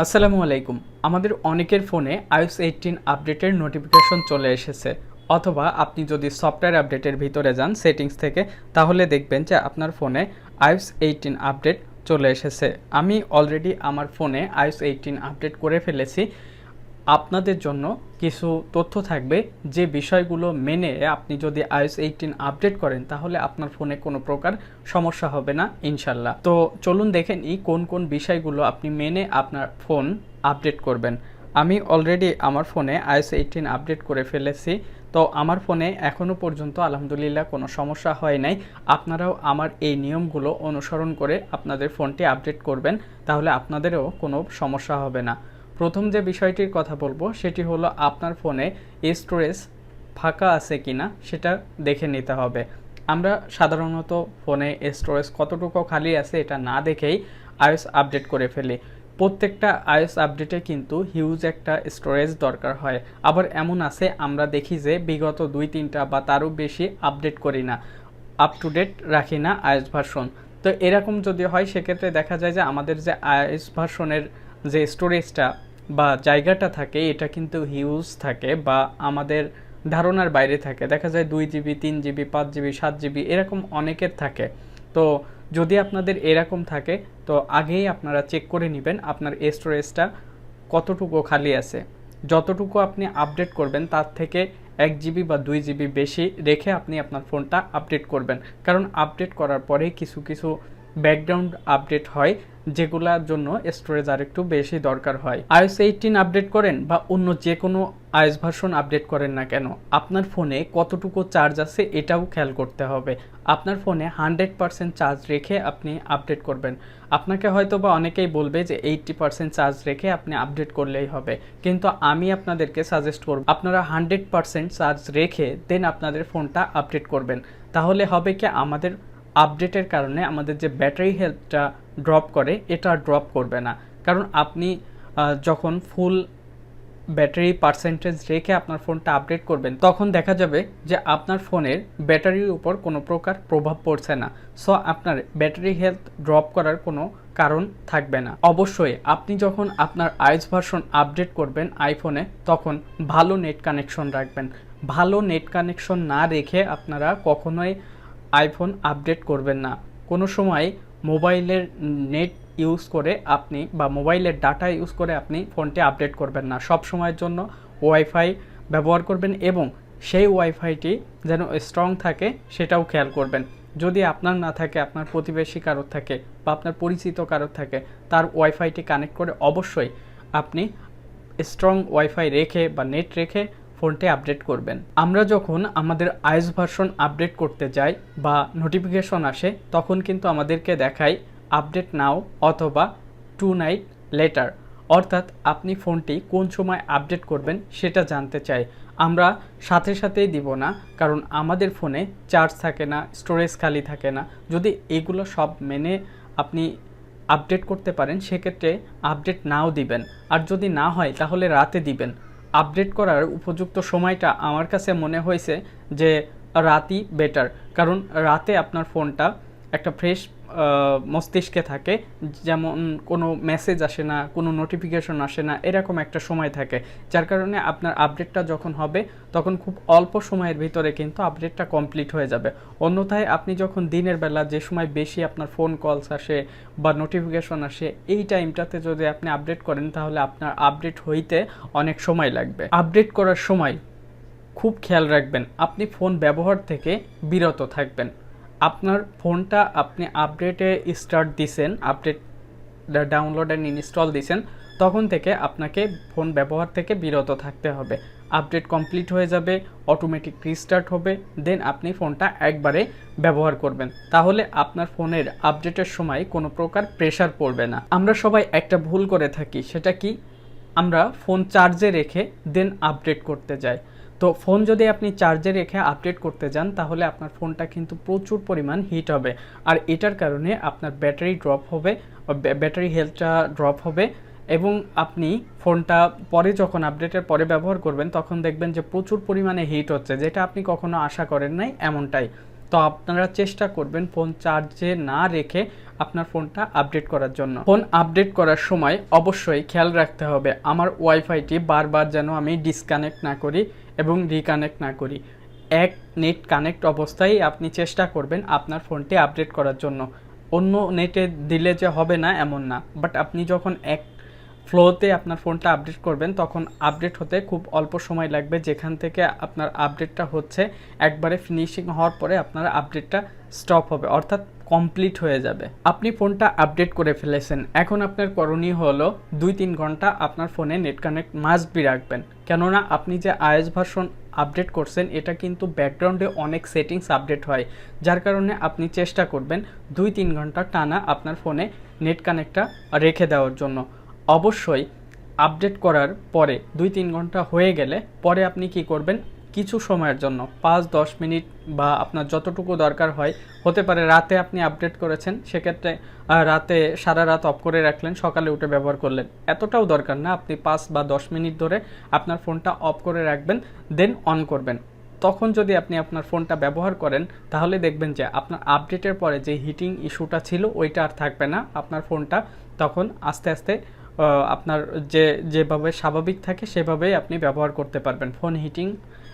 আসসালামু আলাইকুম। আমাদের অনেকের ফোনে আইস এইটিন আপডেটের নোটিফিকেশন চলে এসেছে। অথবা আপনি যদি সফটওয়্যার আপডেটের ভিতরে যান সেটিংস থেকে, তাহলে দেখবেন যে আপনার ফোনে আইস এইটিন আপডেট চলে এসেছে। আমি অলরেডি আমার ফোনে আইস এইটিন আপডেট করে ফেলেছি। আপনাদের জন্য কিছু তথ্য থাকবে যে বিষয়গুলো মেনে আপনি যদি iOS এইটিন আপডেট করেন, তাহলে আপনার ফোনে কোনো প্রকার সমস্যা হবে না, ইনশাল্লাহ। তো চলুন দেখে নিই কোন কোন বিষয়গুলো আপনি মেনে আপনার ফোন আপডেট করবেন। আমি অলরেডি আমার ফোনে iOS এইটিন আপডেট করে ফেলেছি। তো আমার ফোনে এখনও পর্যন্ত আলহামদুলিল্লাহ কোনো সমস্যা হয় নাই। আপনারাও আমার এই নিয়মগুলো অনুসরণ করে আপনাদের ফোনটি আপডেট করবেন, তাহলে আপনাদেরও কোনো সমস্যা হবে না। প্রথম যে বিষয়টির কথা বলব, সেটি হলো আপনার ফোনে স্টোরেজ ফাঁকা আছে কিনা সেটা দেখে নিতে হবে। আমরা সাধারণত ফোনে স্টোরেজ কতটুকু খালি আছে এটা না দেখেই আইওএস আপডেট করে ফেলি। প্রত্যেকটা আইওএস আপডেটে কিন্তু হিউজ একটা স্টোরেজ দরকার হয়। আবার এমন আছে, আমরা দেখি যে বিগত দুই, তিনটা বা তারও বেশি আপডেট করি না আপ টু ডেট রাখি না আইএস ভার্সন। তো এরকম যদি হয়, সেক্ষেত্রে দেখা যায় যে আমাদের যে আইএস ভার্সনের যে স্টোরেজটা বা জায়গাটা থাকে, এটা কিন্তু হিউজ থাকে বা আমাদের ধারণার বাইরে থাকে। দেখা যায় দুই জিবি তিন জিবি পাঁচ জিবি সাত জিবি এরকম অনেকের থাকে। তো যদি আপনাদের এরকম থাকে, তো আগেই আপনারা চেক করে নেবেন আপনার স্টোরেজটা কতটুকু খালি আছে। যতটুকু আপনি আপডেট করবেন, তার থেকে এক জিবি বা দুই জিবি বেশি রেখে আপনি আপনার ফোনটা আপডেট করবেন। কারণ আপডেট করার পরে কিছু কিছু ব্যাকগ্রাউন্ড আপডেট হয়। যেগুলোর জন্য স্টোরেজ আর একটু বেশি দরকার হয়। আইএস এইটিন আপডেট করেন বা অন্য যে কোনো আইএস ভার্সন আপডেট করেন না কেন? আপনার ফোনে কতটুকু চার্জ আছে এটাও খেয়াল করতে হবে। আপনার ফোনে হান্ড্রেড পার্সেন্ট চার্জ রেখে আপনি আপডেট করবেন। আপনাকে হয়তো বা অনেকেই বলবে যে এইটটি পার্সেন্ট চার্জ রেখে আপনি আপডেট করলেই হবে। কিন্তু আমি আপনাদেরকে সাজেস্ট করব, আপনারা হান্ড্রেড পার্সেন্ট চার্জ রেখে দেন আপনাদের ফোনটা আপডেট করবেন। তাহলে হবে কি? আমাদের আপডেটের কারণে আমাদের যে ব্যাটারি হেলথটা ড্রপ করে, এটা ড্রপ করবে না। কারণ আপনি যখন ফুল ব্যাটারি পার্সেন্টেজ রেখে আপনার ফোনটা আপডেট করবেন, তখন দেখা যাবে যে আপনার ফোনের ব্যাটারির উপর কোনো প্রকার প্রভাব পড়ছে না। সো আপনার ব্যাটারি হেলথ ড্রপ করার কোনো কারণ থাকবে না। অবশ্যই, আপনি যখন আপনার আইস ভার্সন আপডেট করবেন আইফোনে তখন ভালো নেট কানেকশন রাখবেন। ভালো নেট কানেকশন না রেখে আপনারা কখনোই আইফোন আপডেট করবেন না। কোনো সময় মোবাইলের নেট ইউজ করে আপনি বা মোবাইলের ডাটা ইউজ করে আপনি ফোনটি আপডেট করবেন না। সব সময়ের জন্য ওয়াইফাই ব্যবহার করবেন এবং সেই ওয়াইফাইটি যেন স্ট্রং থাকে সেটাও খেয়াল করবেন। যদি আপনার না থাকে, আপনার প্রতিবেশী কারোর থাকে বা আপনার পরিচিত কারোর থাকে, তার ওয়াইফাইটি কানেক্ট করে অবশ্যই আপনি স্ট্রং ওয়াইফাই রেখে বা নেট রেখে ফোনটি আপডেট করবেন। আমরা যখন আমাদের আইস ভার্সন আপডেট করতে যাই বা নোটিফিকেশন আসে, তখন কিন্তু আমাদেরকে দেখায়, আপডেট নাও অথবা টু নাইট লেটার। অর্থাৎ আপনি ফোনটি কোন সময় আপডেট করবেন সেটা জানতে চাই। আমরা সাথে সাথেই দিব না, কারণ আমাদের ফোনে চার্জ থাকে না, স্টোরেজ খালি থাকে না। যদি এগুলো সব মেনে আপনি আপডেট করতে পারেন, সেক্ষেত্রে আপডেট নাও দিবেন। আর যদি না হয়, তাহলে রাতে দিবেন। আপডেট করার উপযুক্ত সময়টা আমার কাছে মনে হয়েছে যে রাতই বেটার কারণ রাতে আপনার ফোনটা একটা ফ্রেশ মস্তিষ্কে থাকে, যেমন কোনো মেসেজ আসে না, কোনো নোটিফিকেশন আসে না, এরকম একটা সময় থাকে। যার কারণে আপনার আপডেটটা যখন হবে, তখন খুব অল্প সময়ের ভিতরে কিন্তু আপডেটটা কমপ্লিট হয়ে যাবে। অন্যথায় আপনি যখন দিনের বেলা যে সময় বেশি আপনার ফোন কলস আসে বা নোটিফিকেশন আসে, এই টাইমটাতে যদি আপনি আপডেট করেন, তাহলে আপনার আপডেট হইতে অনেক সময় লাগবে। আপডেট করার সময় খুব খেয়াল রাখবেন, আপনি ফোন ব্যবহার থেকে বিরত থাকবেন। আপনার ফোনটা আপনি আপডেটে স্টার্ট দিছেন, আপডেট ডাউনলোড অ্যান্ড ইনস্টল দিছেন, তখন থেকে আপনাকে ফোন ব্যবহার থেকে বিরত থাকতে হবে। আপডেট কমপ্লিট হয়ে যাবে অটোমেটিক রিস্টার্ট হবে দেন আপনি ফোনটা একবারে ব্যবহার করবেন। তাহলে আপনার ফোনের আপডেটের সময় কোনো প্রকার প্রেশার পড়বে না। আমরা সবাই একটা ভুল করে থাকি, সেটা কি? আমরা ফোন চার্জে রেখে দেন আপডেট করতে যাই। তো ফোন যদি আপনি চার্জে রেখে আপডেট করতে যান, তাহলে আপনার ফোনটা কিন্তু প্রচুর পরিমাণ হিট হবে। আর এটার কারণে আপনার ব্যাটারি ড্রপ হবে ব্যাটারি হেলথটা ড্রপ হবে এবং আপনি ফোনটা পরে যখন আপডেটের পরে ব্যবহার করবেন, তখন দেখবেন যে প্রচুর পরিমাণে হিট হচ্ছে, যেটা আপনি কখনো আশা করেন নাই এমনটাই। তো আপনারা চেষ্টা করবেন ফোন চার্জে না রেখে আপনার ফোনটা আপডেট করার জন্য। ফোন আপডেট করার সময় অবশ্যই খেয়াল রাখতে হবে, আমার ওয়াইফাইটি বারবার যেন আমি ডিসকানেক্ট না করি এবং রিকানেক্ট না করি। এক নেট কানেক্ট অবস্থায় আপনি চেষ্টা করবেন আপনার ফোনটি আপডেট করার জন্য। অন্য নেটে দিলে যে হবে না এমন না বাট আপনি যখন এক ফ্লোতে আপনার ফোনটা আপডেট করবেন, তখন আপডেট হতে খুব অল্প সময় লাগবে, যেখান থেকে আপনার আপডেটটা হচ্ছে। একবারে ফিনিশিং হওয়ার পরে আপনার আপডেটটা স্টপ হবে, অর্থাৎ কমপ্লিট হয়ে যাবে। আপনি ফোনটা আপডেট করে ফেলেছেন। এখন আপনার করণীয় হলো দুই তিন ঘণ্টা আপনার ফোনে নেট কানেক্ট মাস্ট বি রাখবেন। কেননা আপনি যে আইএস ভার্সন আপডেট করছেন, এটা কিন্তু ব্যাকগ্রাউন্ডে অনেক সেটিংস আপডেট হয়। যার কারণে আপনি চেষ্টা করবেন দুই তিন ঘণ্টা টানা আপনার ফোনে নেট কানেক্টটা রেখে দেওয়ার জন্য। অবশ্যই আপডেট করার পরে দুই তিন ঘণ্টা হয়ে গেলে পরে আপনি কি করবেন? কিছু সময়ের জন্য, পাঁচ, দশ মিনিট বা আপনার যতটুকু দরকার হয়, হতে পারে রাতে আপনি আপডেট করেছেন, সেক্ষেত্রে রাতে সারা রাত অফ করে রাখলেন, সকালে উঠে ব্যবহার করলেন। এতটাও দরকার না আপনি পাঁচ বা দশ মিনিট ধরে আপনার ফোনটা অফ করে রাখবেন, দেন অন করবেন। তখন যদি আপনি আপনার ফোনটা ব্যবহার করেন, তাহলে দেখবেন যে আপনার আপডেটের পরে যে হিটিং ইস্যুটা ছিল, ওইটা আর থাকবে না আপনার ফোনটা। তখন আস্তে আস্তে আপনার যে, যেভাবে স্বাভাবিক থাকে, সেভাবেই আপনি ব্যবহার করতে পারবেন। ফোন হিটিং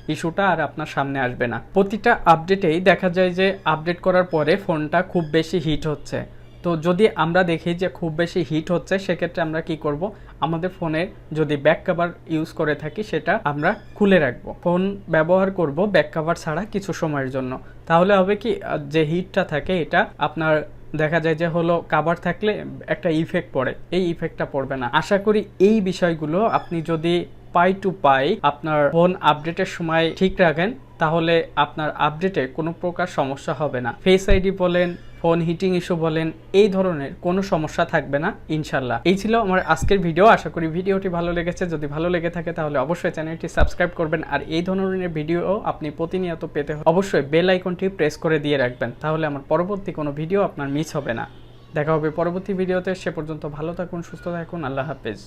ইস্যুটা আর আপনার সামনে আসবে না। প্রতিটা আপডেটেই দেখা যায় যে আপডেট করার পরে ফোনটা খুব বেশি হিট হচ্ছে। তো যদি আমরা দেখি যে খুব বেশি হিট হচ্ছে, সেক্ষেত্রে আমরা কি করব? আমাদের ফোনের যদি ব্যাক কাভার ইউজ করে থাকি, সেটা আমরা খুলে রাখব। ফোন ব্যবহার করব ব্যাক কাভার ছাড়া কিছু সময়ের জন্য। তাহলে হবে কি যে হিটটা থাকে, এটা আপনার দেখা যায় যে হলো কাভার থাকলে একটা ইফেক্ট পড়ে। এই ইফেক্টটা পড়বে না। আশা করি এই বিষয়গুলো আপনি যদি পাই টু পাই আপনার ফোন আপডেটের সময় ঠিক রাখেন, তাহলে আপনার আপডেটে কোনো প্রকার সমস্যা হবে না। ফেস আইডি বলেন, ফোন হিটিং ইস্যু বলেন, এই ধরনের কোনো সমস্যা থাকবে না, ইনশাল্লাহ। এই ছিল আমার আজকের ভিডিও। আশা করি ভিডিওটি ভালো লেগেছে। যদি ভালো লেগে থাকে, তাহলে অবশ্যই চ্যানেলটি সাবস্ক্রাইব করবেন। আর এই ধরনের ভিডিও আপনি প্রতিনিয়ত পেতে অবশ্যই বেল আইকনটি প্রেস করে দিয়ে রাখবেন, তাহলে আমার পরবর্তী কোনো ভিডিও আপনার মিস হবে না। দেখা হবে পরবর্তী ভিডিওতে। সে পর্যন্ত ভালো থাকুন, সুস্থ থাকুন। আল্লাহ হাফেজ।